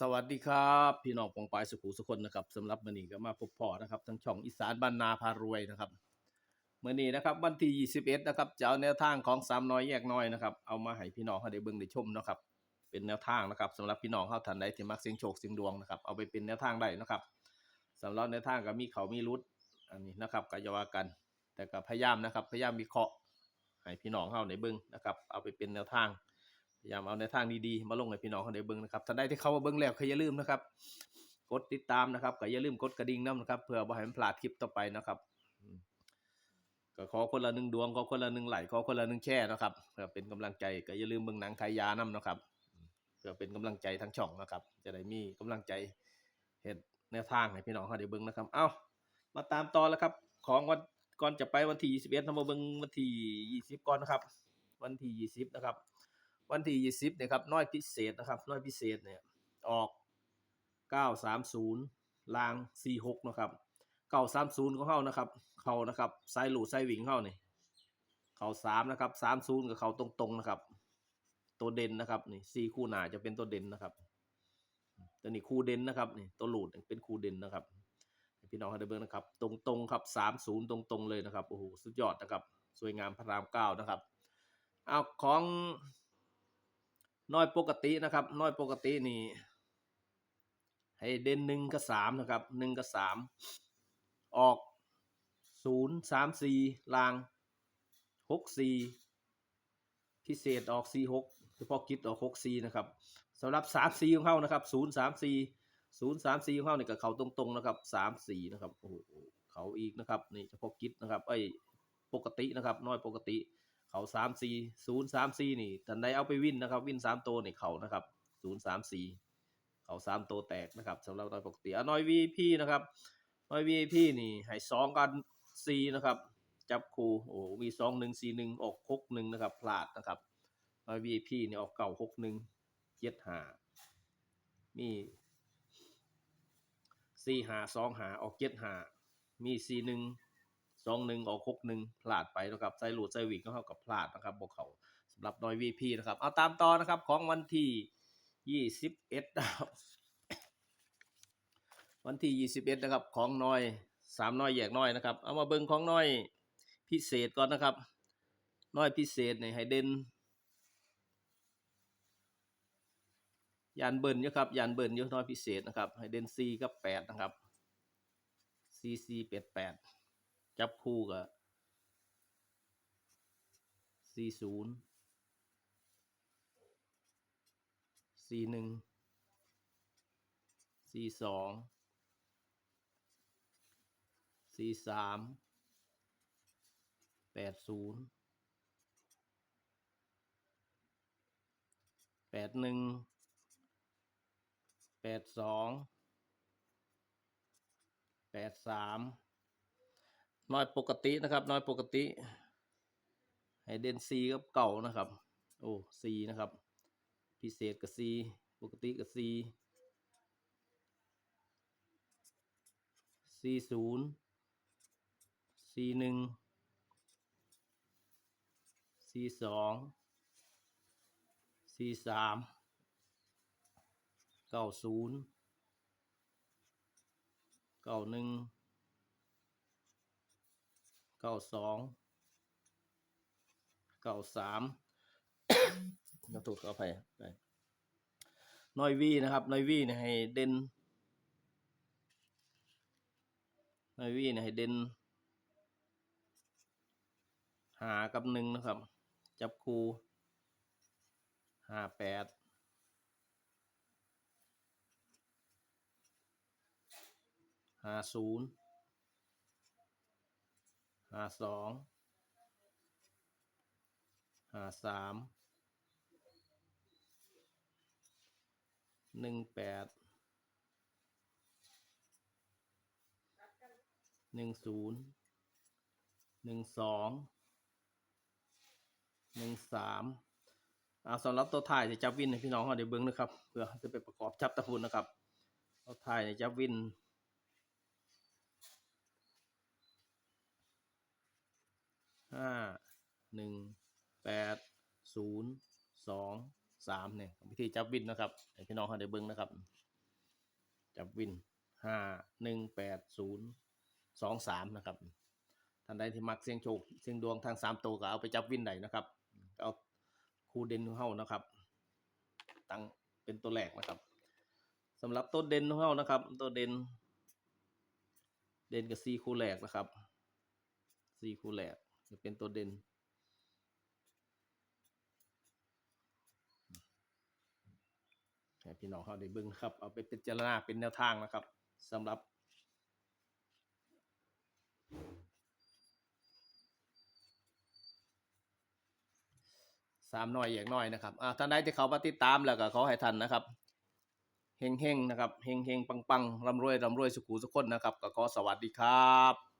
สวัสดีครับ พี่น้องปองปายสุขุสุคนนะครับสำหรับมื้อนี้ก็มาพบพ่อนะครับทั้งช่องอีสานบ้านนาพารวยนะครับมื้อนี้นะครับวันที่ 21 นะครับจะเอาแนวทางของสามน้อยแยกน้อยนะครับเอามาให้พี่น้องเขาได้เบิ่งได้ชมนะครับ เป็นแนวทางนะครับสำหรับพี่น้องเขาท่านใดที่มักเสียงโชคเสียงดวงนะครับเอาไปเป็นแนวทางได้นะครับสำหรับแนวทางก็มีเขามีรุดอันนี้นะครับก็อย่าว่ากัน แต่ก็พยายามนะครับพยายามวิเคราะห์ให้พี่น้องเขาได้เบิ่งนะครับ เอาไปเป็นแนวทาง พยายามเอาในทางดีๆมาลงให้พี่น้องเขาได้เบิ่งนะครับท่านใดที่เข้ามาเบิ่งแล้วก็อย่าลืมนะครับ กดติดตามนะครับก็อย่าลืมกดกระดิ่งนํนะครับเพื่อบ่ให้มันพลาดคลิปต่อไปนะครับอืมก็ขอคนละหนึ่งดวงขอคนละหนึ่งไหลค์ขอคนละหนึ่งแช่นะครับเพื่อเป็นกำลังใจก็อย่าลืมเบิ่งหนังขายยานํนะครับอืมเพื่อเป็นกำลังใจทั้งช่องนะครับ จะได้มีกำลังใจเฮ็ดแนวทางให้พี่น้องเขาได้เบิ่งนะครับ เอ้ามาตามต่อแล้วครับ ของวันก่อนจะไปวันที่ 21เรามาเบิ่งวันที่ 20 ก่อนนะครับ วันที่ 20 นะครับ วันที่20เนี่ยครับน้อยพิเศษนะครับน้อยพิเศษเนี่ยออก930ลาง46นะครับ930ของเฮานะครับ เขานะครับไซหลูไซวิงเฮานี่เขา3นะครับ30กับเขาตรงๆนะครับ ตัวเด่นนะครับนี่4คู่หนาจะเป็นตัวเด่นนะครับตัวนี้คู่เด่นนะครับนี่ตัวหลุดเป็นคู่เด่นนะครับพี่น้องให้ได้เบิ่งนะครับ ตรงๆครับ30ตรงๆเลยนะครับโอ้โหสุดยอดนะครับ สวยงามพระรามเก้านะครับเอาของ น้อยปกตินะครับ น้อยปกตินี่ให้เด่นหนึ่งกับสามนะครับหนึ่งกับสามออกศูนย์สามสี่ลางหกสี่พิเศษออกสี่หกเฉพาะกิจออกหกสี่นะครับสำหรับสามสี่ของเขานะครับศูนย์สามสี่ศูนย์สามสี่ของเขาเนี่ยกับเขาตรงๆนะครับสามสี่นะครับโอ้โหเขาอีกนะครับนี่เฉพาะกิจนะครับไอ้ปกตินะครับ น้อยปกติ เขาสามสี่ศูนย์สามสี่นี่ท่านใดเอาไปวินนะครับ วินสามตัวนี่เขานะครับศูนย์สามสี่เขาสามตัวแตกนะครับสำหรับน้อยปกติอะน้อยวีพีนะครับน้อยวีพีนี่ให้สองกันสี่นะครับ จับคู่โอ้มีสองหนึ่งสี่หนึ่งออกหกหนึ่งนะครับพลาดนะครับน้อยวีพีนี่ออกเก่าหกหนึ่งเจ็ดหามีสี่หาสองหาออกเจ็ดหามีสี่หนึ่ง สองหนึ่งออกหกหนึ่งพลาดไปนะครับไซรูดไซวิกก็เท่ากับพลาดนะครับบอกเขาสำหรับนอยวีพีนะครับ เอาตามต่อนะครับของวันที่ยี่สิบเอ็ดนะครับวันที่ยี่สิบเอ็ดนะครับของน้อยสามน้อยแยกน้อยนะครับ เอามาเบิ่งของน้อยพิเศษก่อนนะครับ น้อยพิเศษเนี่ยให้เดนยานเบิร์นเยอะครับยานเบิร์นเยอะน้อยพิเศษนะครับให้เดนซีกับแปดนะครับซีซีแปดแปด จับคู่กับสี่ศูนย์สี่หนึ่งสี่สองสี่สามแปดศูนย์แปดหนึ่งแปดสองแปดสาม น้อยปกตินะครับ น้อยปกติให้เด่นซีกับเก่านะครับ โอ้ซีนะครับ พิเศษกับซีปกติกับซีซีศูนย์ซีหนึ่งซีสองซีสามเก้าศูนย์เก้าหนึ่ง เก้าสองเก้าสามกระตุกเข้าไปไปนอยวีนะครับนอยวีเนี่ยให้เด่นนอยวีเนี่ยให้เด่นหากับหนึ่งนะครับ จับคู่ห้าแปดห้าศูนย์ หาสองหาสามหนึ่งแปดหนึ่งศูนย์หนึ่งสองหนึ่งสามเอาสำหรับตัวถ่ายจะจับวินให้พี่น้องเขาเดี๋ยวเบิ้งนะครับเพื่อจะไปประกอบจับตะพุนนะครับตัวถ่ายจะจับวิน ห้าหนึ่งแปดศูนย์สองสามเนี่ยวิธีจับวินนะครับให้พี่น้องเขาได้เบิ่งนะครับ จับวินห้าหนึ่งแปดศูนย์สองสามนะครับท่านใดที่มักเสียงโชคเสียงดวงทางสามตัวก็เอาไปจับวินได้นะครับเอาคูเด่นของเขานะครับ ตั้งเป็นตัวแรกนะครับสำหรับตัวเด่นของเขานะครับ ตัวเด่น เด่นกับซีคู่แรกนะครับซีคู่แรก จะเป็นตัวเด่น ให้พี่น้องเขาได้เบิ่งครับ เอาไปเป็นเจารณาเป็นแนวทางนะครับสำหรับสามน่อยอย่างน้อยนะครับ อ่าท่านใดที่เขามาติดตามแล้วก็ขอให้ท่านนะครับเฮงๆนะครับเฮงๆปังๆร่ำรวยร่ำรวยสุขุสุขคนนะครับ ก็ขอสวัสดีครับ